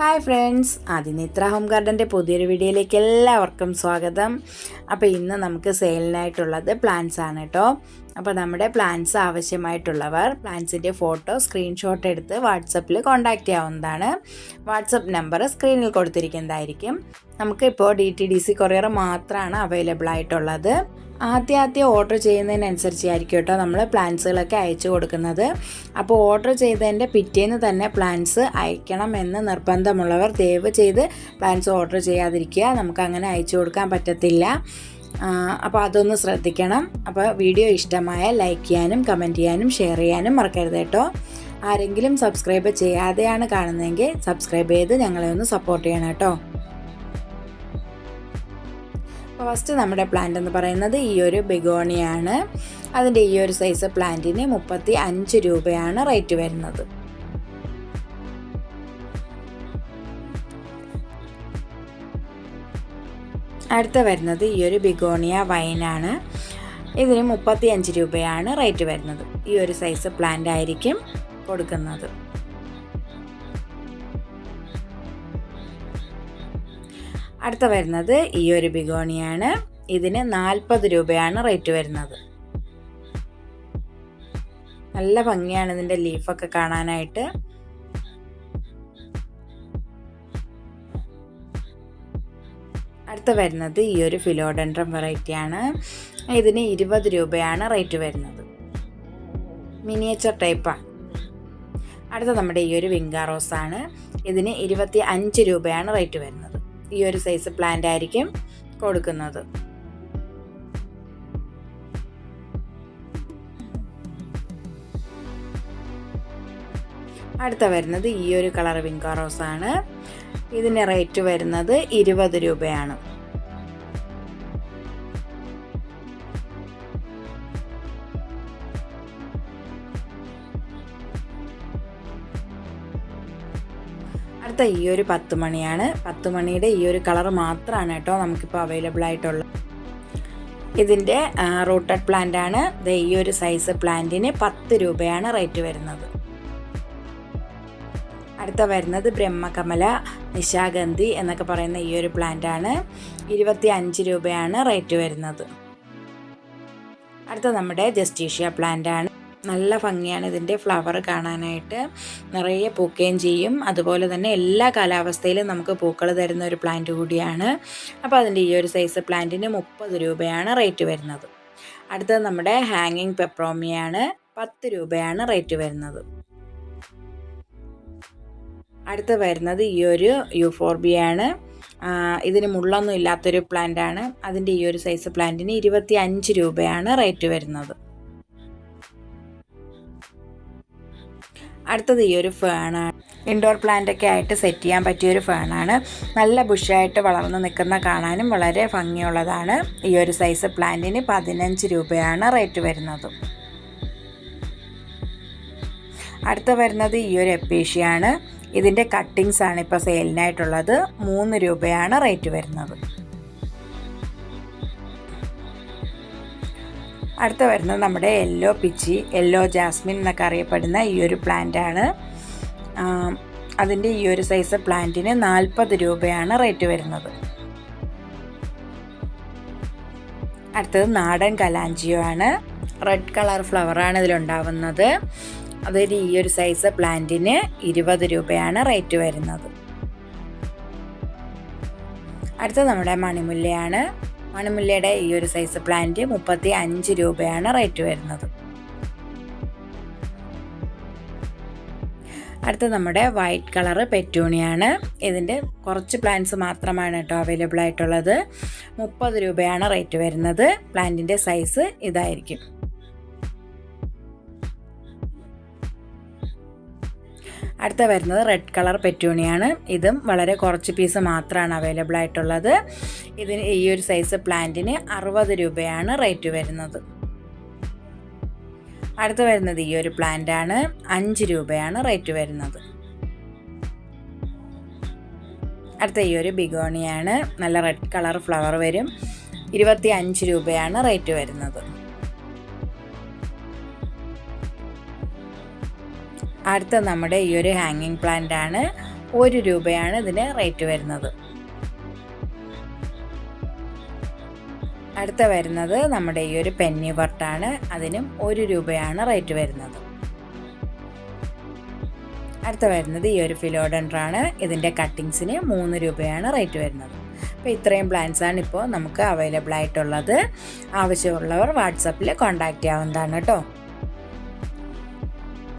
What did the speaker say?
Hi friends Adinithra home ഗാർഡന്റെ പുതിയൊരു വീഡിയോയിലേക്ക് എല്ലാവർക്കും സ്വാഗതം. അപ്പോൾ ഇന്ന് നമുക്ക് സെയിലിനായിട്ടുള്ളത് പ്ലാന്റ്സ് ആണ് കേട്ടോ അപ്പോൾ നമ്മുടെ പ്ലാൻസ് ആവശ്യമായിട്ടുള്ളവർ പ്ലാൻസിന്റെ ഫോട്ടോ സ്ക്രീൻഷോട്ട് എടുത്ത് വാട്സപ്പിൽ കോൺടാക്റ്റ് ചെയ്യാവുന്നതാണ്. വാട്സപ്പ് നമ്പർ സ്ക്രീനിൽ കൊടുത്തിരിക്കുന്നതായിരിക്കും. നമുക്കിപ്പോൾ D T D C courier മാത്രമാണ് അവൈലബിൾ ആയിട്ടുള്ളത്. ആദ്യ ആദ്യം ഓർഡർ ചെയ്യുന്നതിനനുസരിച്ചായിരിക്കും കേട്ടോ നമ്മൾ പ്ലാൻസുകളൊക്കെ അയച്ചു കൊടുക്കുന്നത്. അപ്പോൾ ഓർഡർ ചെയ്തതിന്റെ പിറ്റേന്ന് തന്നെ പ്ലാൻസ് അയക്കണം എന്ന് നിർബന്ധമുള്ളവർ ദയവ് ചെയ്ത് പ്ലാൻസ് ഓർഡർ ചെയ്യാതിരിക്കുക. നമുക്ക് അങ്ങനെ അയച്ചു കൊടുക്കാൻ പറ്റത്തില്ല. അപ്പോൾ അതൊന്ന് ശ്രദ്ധിക്കണം. അപ്പോൾ വീഡിയോ ഇഷ്ടമായ ലൈക്ക് ചെയ്യാനും കമന്റ് ചെയ്യാനും ഷെയർ ചെയ്യാനും മറക്കരുത് കേട്ടോ. ആരെങ്കിലും സബ്സ്ക്രൈബ് ചെയ്യാതെയാണ് കാണുന്നതെങ്കിൽ സബ്സ്ക്രൈബ് ചെയ്ത് ഞങ്ങളെ ഒന്ന് സപ്പോർട്ട് ചെയ്യണം കേട്ടോ. ഫസ്റ്റ് നമ്മുടെ പ്ലാന്റ് എന്ന് പറയുന്നത് ഈ ഒരു ബെഗോണിയാണ് അതിന്റെ ഈ ഒരു സൈസ് പ്ലാന്റിന് മുപ്പത്തി അഞ്ച് രൂപയാണ് റേറ്റ് വരുന്നത്. അടുത്ത വരുന്നത് ഈ ഒരു ബിഗോണിയ വൈനാണ് ഇതിന് മുപ്പത്തി അഞ്ച് രൂപയാണ് റേറ്റ് വരുന്നത്. ഈ ഒരു സൈസ് പ്ലാന്റ് ആയിരിക്കും കൊടുക്കുന്നത്. അടുത്ത വരുന്നത് ഈ ഒരു ബിഗോണിയാണ്. ഇതിന് നാൽപ്പത് രൂപയാണ് റേറ്റ് വരുന്നത്. നല്ല ഭംഗിയാണ് ഇതിന്റെ ലീഫൊക്കെ കാണാനായിട്ട്. അടുത്ത വരുന്നത് ഈ ഒരു ഫിലോഡൻഡ്രം വെറൈറ്റിയാണ്. ഇതിന് ഇരുപത് രൂപയാണ് റേറ്റ് വരുന്നത്. മിനിയേച്ചർ ടൈപ്പാണ്. അടുത്ത നമ്മുടെ ഈ ഒരു വിങ്കാറോസാണ് ഇതിന് ഇരുപത്തി അഞ്ച് രൂപയാണ് റേറ്റ് വരുന്നത്. ഈ ഒരു സൈസ് പ്ലാന്റ് ആയിരിക്കും കൊടുക്കുന്നത്. അടുത്ത വരുന്നത് ഈ ഒരു കളർ വിങ്കാറോസ് ഇതിന്റെ റേറ്റ് വരുന്നത് ഇരുപത് രൂപയാണ്. അടുത്ത ഈ ഒരു പത്ത് മണിയാണ്. പത്ത് മണിയുടെ ഈ ഒരു കളർ മാത്രമാണ് കേട്ടോ നമുക്കിപ്പോൾ അവൈലബിൾ ആയിട്ടുള്ളത്. ഇതിന്റെ റൂട്ടഡ് പ്ലാന്റ് ആണ്. ഈ ഒരു സൈസ് പ്ലാന്റിന് പത്ത് രൂപയാണ് റേറ്റ് വരുന്നത്. അടുത്ത വരുന്നത് ബ്രഹ്മകമല നിശാഗന്ധി എന്നൊക്കെ പറയുന്ന ഈ ഒരു പ്ലാന്റ് ആണ്. ഇരുപത്തി അഞ്ച് രൂപയാണ് റേറ്റ് വരുന്നത്. അടുത്ത നമ്മുടെ ജസ്റ്റീഷ്യ പ്ലാന്റ് ആണ്. നല്ല ഭംഗിയാണ് ഇതിന്റെ ഫ്ലവർ കാണാനായിട്ട്. നിറയെ പൂക്കുകയും ചെയ്യും. അതുപോലെ തന്നെ എല്ലാ കാലാവസ്ഥയിലും നമുക്ക് പൂക്കൾ തരുന്ന ഒരു പ്ലാന്റ് കൂടിയാണ്. അപ്പോൾ അതിന്റെ ഈ ഒരു സൈസ് പ്ലാന്റിന് മുപ്പത് രൂപയാണ് റേറ്റ് വരുന്നത്. അടുത്തത് നമ്മുടെ ഹാങ്ങിങ് പെപ്രോമിയാണ് പത്ത് രൂപയാണ് റേറ്റ് വരുന്നത്. അടുത്ത് വരുന്നത് ഈ ഒരു യുഫോർബിയാണ് ഇതിന് മുള്ളൊന്നും ഇല്ലാത്തൊരു പ്ലാന്റ് ആണ്. അതിന്റെ ഈ ഒരു സൈസ് പ്ലാന്റിന് ഇരുപത്തി അഞ്ച് രൂപയാണ് റേറ്റ് വരുന്നത്. അടുത്തത് ഈ ഒരു ഫേണാണ് ഇൻഡോർ പ്ലാന്റ് ഒക്കെ ആയിട്ട് സെറ്റ് ചെയ്യാൻ പറ്റിയ ഒരു ഫേണാണ് നല്ല ബുഷായിട്ട് വളർന്ന് നിൽക്കുന്ന കാണാനും വളരെ ഭംഗിയുള്ളതാണ്. ഈ ഒരു സൈസ് പ്ലാന്റിന് പതിനഞ്ച് രൂപയാണ് റേറ്റ് വരുന്നത്. അടുത്ത വരുന്നത് ഈ ഒരു എപ്പീഷ്യയാണ് ഇതിന്റെ കട്ടിങ്സ് ആണ് ഇപ്പോൾ സെയിലിനായിട്ടുള്ളത് മൂന്ന് രൂപയാണ് റേറ്റ് വരുന്നത്. അടുത്ത വരുന്നത് നമ്മുടെ യെല്ലോ പിച്ചി യെല്ലോ ജാസ്മിൻ എന്നൊക്കെ അറിയപ്പെടുന്ന ഈ ഒരു പ്ലാന്റാണ് അതിന്റെ ഈ ഒരു സൈസ് പ്ലാന്റിന് നാൽപ്പത് രൂപയാണ് റേറ്റ് വരുന്നത്. അടുത്തത് നാടൻ കലാഞ്ചിയോ ആണ്. റെഡ് കളർ ഫ്ലവറാണ് ഇതിലുണ്ടാവുന്നത്. അതൊരു ഈ ഒരു സൈസ് പ്ലാന്റിന് ഇരുപത് രൂപയാണ് റേറ്റ് വരുന്നത്. അടുത്തത് നമ്മുടെ മണിമുല്ലയാണ്. മണിമുല്ലയുടെ ഈ ഒരു സൈസ് പ്ലാന്റ് മുപ്പത്തി അഞ്ച് രൂപയാണ് റേറ്റ് വരുന്നത്. അടുത്ത നമ്മുടെ വൈറ്റ് കളറ് പെറ്റൂണിയാണ്. ഇതിന്റെ കുറച്ച് പ്ലാന്റ്സ് മാത്രമാണ് കേട്ടോ അവൈലബിൾ ആയിട്ടുള്ളത്. മുപ്പത് രൂപയാണ് റേറ്റ് വരുന്നത്. പ്ലാന്റിന്റെ സൈസ് ഇതായിരിക്കും. അടുത്ത വരുന്നത് റെഡ് കളർ പെറ്റൂണിയാണ്. ഇതും വളരെ കുറച്ച് പീസ് മാത്രമാണ് അവൈലബിൾ ആയിട്ടുള്ളത്. ഇതിന് ഈ ഒരു സൈസ് പ്ലാന്റിന് അറുപത് രൂപയാണ് റേറ്റ് വരുന്നത്. അടുത്ത് വരുന്നത് ഈ ഒരു പ്ലാന്റാണ് അഞ്ച് രൂപയാണ് റേറ്റ് വരുന്നത്. അടുത്ത ഈ ഒരു ബിഗോണിയാണ്. നല്ല റെഡ് കളർ ഫ്ലവർ വരും. ഇരുപത്തി അഞ്ച് രൂപയാണ് റേറ്റ് വരുന്നത്. അടുത്ത നമ്മുടെ ഈ ഒരു ഹാങ്ങിങ് പ്ലാന്റ് ആണ് ഒരു രൂപയാണ് ഇതിന് റേറ്റ് വരുന്നത്. അടുത്ത വരുന്നത് നമ്മുടെ ഈ ഒരു പെന്നി വർട്ടാണ് അതിനും ഒരു രൂപയാണ് റേറ്റ് വരുന്നത്. അടുത്ത വരുന്നത് ഈ ഒരു ഫിലോഡൻഡ്രാണ് ഇതിന്റെ കട്ടിങ്സിന് മൂന്ന് രൂപയാണ് റേറ്റ് വരുന്നത്. അപ്പോൾ ഇത്രയും പ്ലാൻസാണ് ഇപ്പോൾ നമുക്ക് അവൈലബിൾ ആയിട്ടുള്ളത്. ആവശ്യമുള്ളവർ വാട്സപ്പിൽ കോൺടാക്റ്റ് ചെയ്യാവുന്നതാണ് കേട്ടോ.